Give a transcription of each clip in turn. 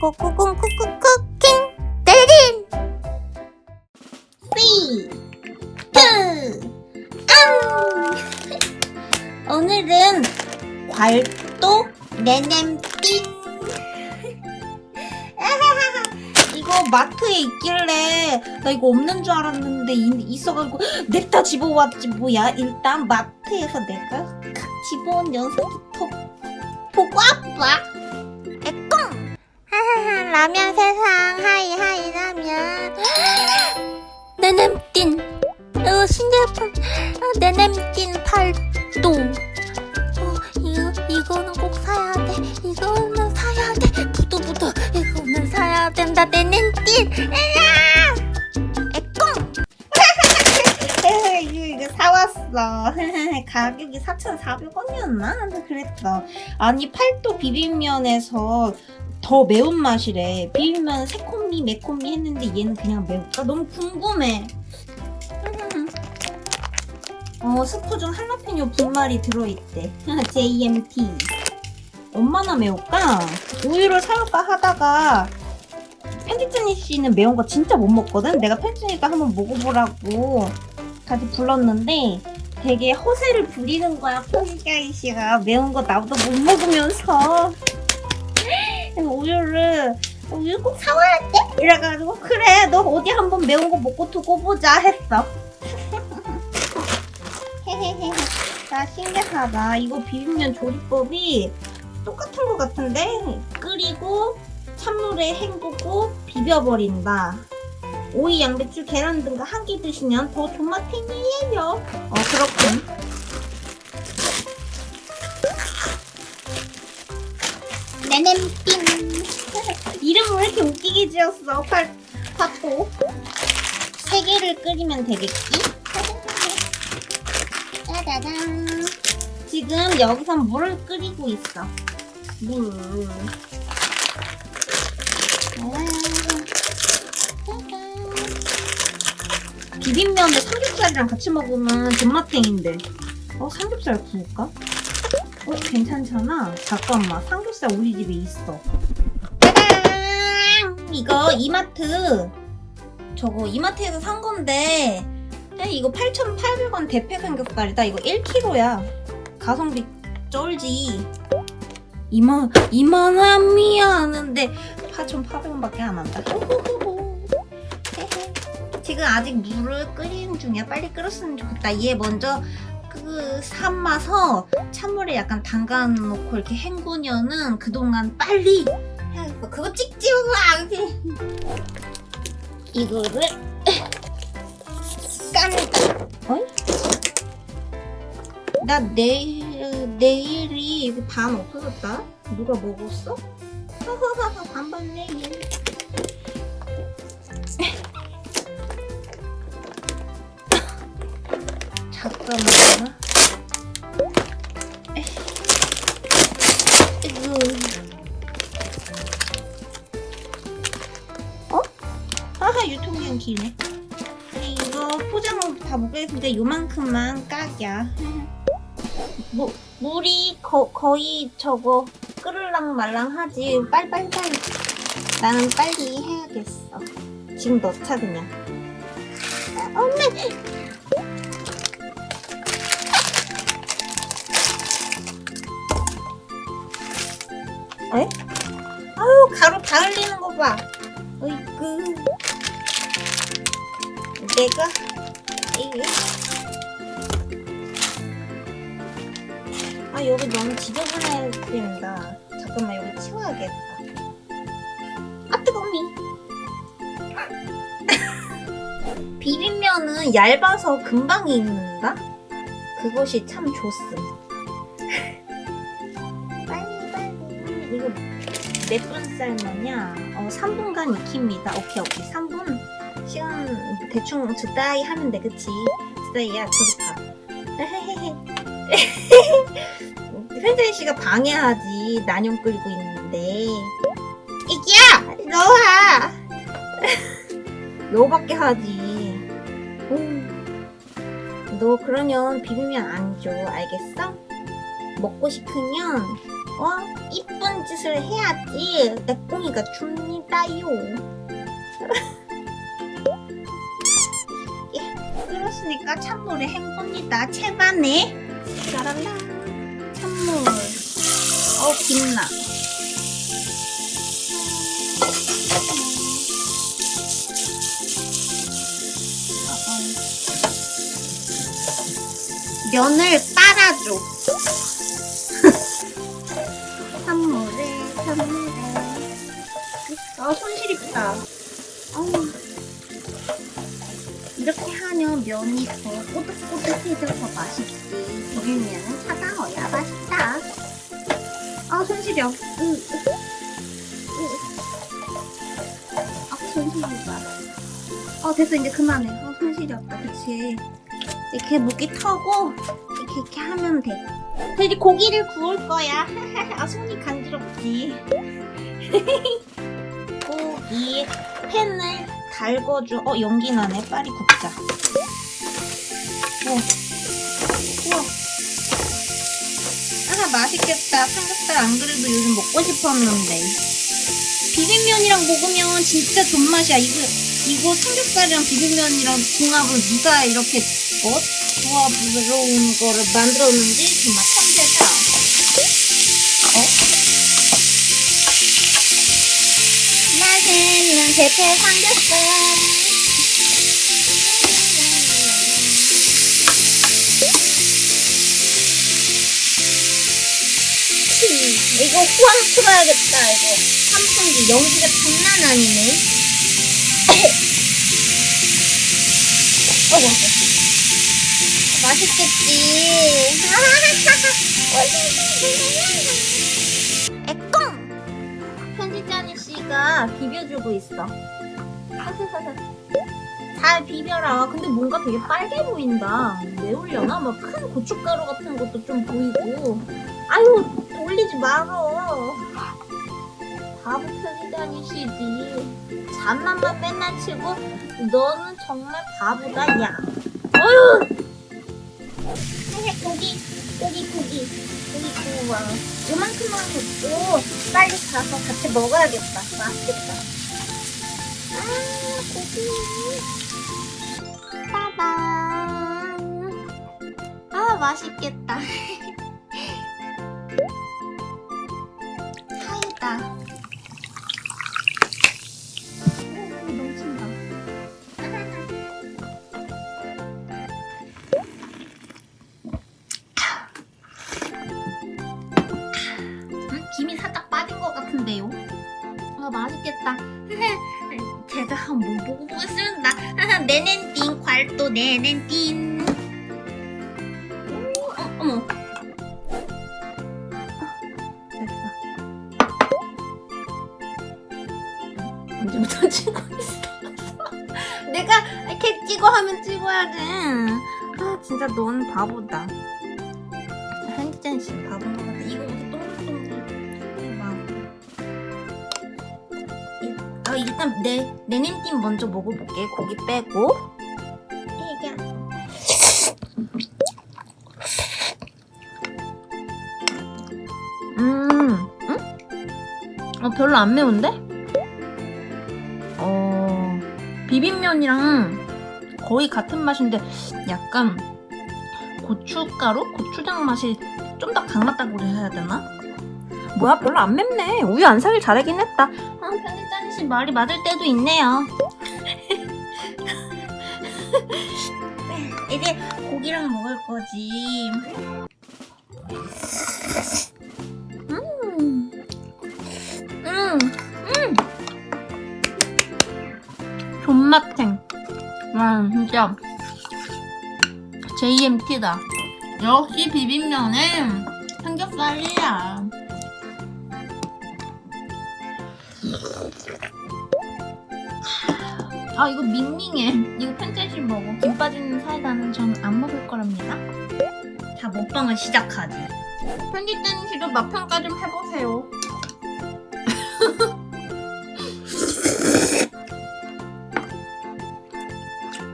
코코콩 코코쿠킹 때린. 쓰리 투앙. 오늘은 괄도 네냄띵 이거 마트에 있길래 나 이거 없는 줄 알았는데 이- 있어가지고 냅다 집어왔지 뭐야. 일단 마트에서 내가 칵 집어온 녀석부터 보고 에꿍. 하하하 라면 세상 하이 하이 라면. 네냄띵 어 신제품. 어, 네냄띵 팔도 어 이거 이거는 꼭 사야 돼. 이거는 사야 돼. 부두부두 이거는 사야 된다. 이거 사왔어. 가격이 4,400원이었나? 그랬어. 아니, 팔도 비빔면에서 더 매운맛이래. 비빔면 새콤미, 매콤미 했는데 얘는 그냥 매울까? 너무 궁금해. 어, 스프 중 할라페뇨 분말이 들어있대. JMT. 얼마나 매울까? 우유를 사올까 하다가 편집자니 씨는 매운 거 진짜 못 먹거든? 내가 편집자니까 한번 먹어보라고 다시 불렀는데 되게 허세를 부리는 거야 편집자니 씨가 매운 거 나보다 못 먹으면서 그래서 우유를 우유 꼭 사와야 돼? 이래가지고 그래 너 어디 한번 매운 거 먹고 두고 보자 했어 헤헤헤 나 신기하다 이거 비빔면 조리법이 똑같은 것 같은데 끓이고 찬물에 헹구고 비벼버린다. 오이, 양배추, 계란 등과 함께 드시면 더 존맛탱이에요. 어, 그렇군. 네냄띵. 이름을 왜 이렇게 웃기게 지었어? 팔, 파도. 세 개를 끓이면 되겠지? 짜자잔. 지금 여기서 물을 끓이고 있어. 물. 비빔면을 삼겹살이랑 같이 먹으면 존맛탱인데 어 삼겹살 구울까? 어 괜찮잖아? 잠깐만 삼겹살 우리 집에 있어. 짜잔! 이거 이마트. 저거 이마트에서 산 건데. 야, 이거 8,800원 대패 삼겹살이다. 이거 1kg야. 가성비 쩔지. 이만 이만함이야 하는데 8,800원밖에 안 한다. 지금 아직 물을 끓이는 중이야. 빨리 끓었으면 좋겠다. 얘 먼저 그 삶아서 찬물에 약간 담가놓고 이렇게 헹구면은 그동안 빨리 해야겠어. 그거 찍지 마. 이렇게 이거를 깐. 어이? 나 내일 내일이 이거 반 없어졌다. 누가 먹었어? 반 받네 잠깐만. 이거. 어? 아하 유통기한 기네. 이거 포장 다 먹겠는데 요만큼만 까야. 뭐 물이 거, 거의 저거 끓을랑 말랑 하지 빨빨빨 나는 빨리 해야겠어 지금 넣자 그냥 에? 아유 가루 다 흘리는 거 봐. 어이구. 내가 이게. 아 여기 너무 지저분해진다. 잠깐만 여기 치워야겠다. 아 뜨거미. 비빔면은 얇아서 금방 익는다? 그것이 참 빨리 몇 분 삶느냐? 어 3분간 익힙니다. 오케이 오케이. 3분? 시간 대충 적당히 하면 돼 그치? 적당히야 좋다 팬데이 씨가 방해하지. 난용 끓이고 있는데. 이기야! 너와! 너밖에 하지. 음. 너 그러면 비빔면 안 줘. 알겠어? 먹고 싶으면 어? 이쁜 짓을 해야지. 내 꽁이가 줍니다요. 예, 그렇으니까 찬물에 헹굽니다. 채반에. 짜랄라. 찬물. 어, 빛나. 면을 빨아줘. 아, 손실 있다. 어우. 이렇게 하면 면이 더 꼬득꼬득해져서 맛있지. 비빔면은 차가워야 맛있다. 아, 손실이 으, 으. 아, 손실이다. 어, 됐어. 이제 그만해. 어, 손실이 없다. 그치. 이렇게 목이 터고, 이렇게, 이렇게 하면 돼. 저 이제 고기를 구울 거야. 아, 손이 간지럽지. 고기, 팬을 달궈줘. 어, 연기 나네. 빨리 굽자. 오. 우와. 아, 맛있겠다. 삼겹살 안 그래도 요즘 먹고 싶었는데. 비빔면이랑 먹으면 진짜 존맛이야. 이거, 이거 삼겹살이랑 비빔면이랑 궁합을 누가 이렇게, 어? 조합스러운 거를 만들었는지 정말 깜 대패 삼겹살. 이거 꽝 풀어야겠다 이거 환풍기 연기가 장난 아니네 어머 맛있겠지 씨가 비벼주고 있어 잘 비벼라 근데 뭔가 되게 빨개 보인다 매울려나? 막 큰 고춧가루 같은 것도 좀 보이고 아유 올리지 말어. 바보 편이 다니시지. 잠만만 맨날 치고 너는 정말 바보다 야. 어휴. 해 고기 고기 고기 고기 구워. 요만큼만 굽고 가서 같이 먹어야겠다. 맛있겠다. 아 고기. 빠밤. 아 맛있겠다. 사이다. 맛있겠다. 제가 한번 보고 보겠습니다. 네넨띵, 괄도 네넨띵. 오, 어, 어머. 됐어. 언제부터 찍고 있어? 내가 이렇게 찍어 하면 찍어야지. 아 진짜 넌 바보다. 한짠씩 바본 것 같아. 이거 일- 아 일단 내 내낸찜 먼저 먹어볼게. 고기 빼고. 이게. 음, 응? 어 별로 안 매운데? 어, 비빔면이랑 거의 같은 맛인데 약간 고춧가루? 고추장 맛이 좀 더 강하다고 해야 되나? 뭐야 별로 안 맵네 우유 안 사길 잘하긴 했다 아 편집자니 씨 말이 맞을 때도 있네요 이제 고기랑 먹을 거지 음, 음, 음. 존맛탱. 와, 진짜. JMT다. 역시 비빔면은 삼겹살이야. 아, 이거 밍밍해. 이거 편집실 먹어. 김 빠지는 사이다는 전 안 먹을 거랍니다. 자, 먹방을 시작하지. 편집자님 씨도 맛평가 좀 해보세요.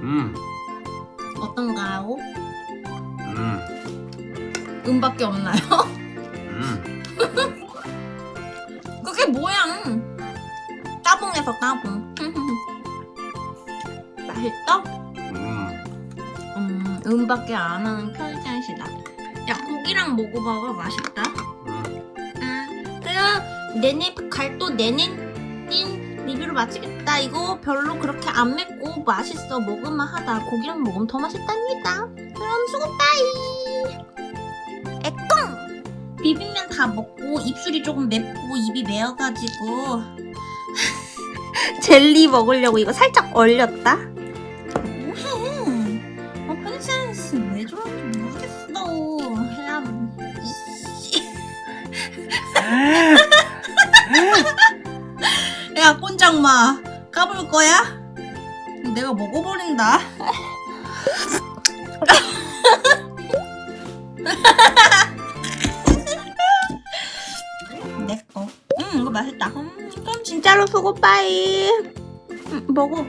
음, 어떤가요? 음, 음밖에 없나요? 음. 그게 뭐야? 따봉에서 따봉. 맛있어? 음. 음, 음밖에 안 하는 편찬시다. 야, 고기랑 먹어봐봐. 맛있다. 음. 음, 그냥 내내 갈도 내내 띤 리뷰를 마치겠다. 이거 별로 그렇게 안 맵고 맛있어. 먹을만 하다. 고기랑 먹으면 더 맛있답니다. 그럼 수고 빠이. 에꿍. 비빔면 다 먹고 입술이 조금 맵고 입이 매워가지고 젤리 먹으려고 이거 살짝 얼렸다. 야, 꼰장마. 까불 거야? 내가 먹어버린다. 내 거. 음, 이거 맛있다. 음, 그럼 진짜로 수고 빠이. 음, 먹어.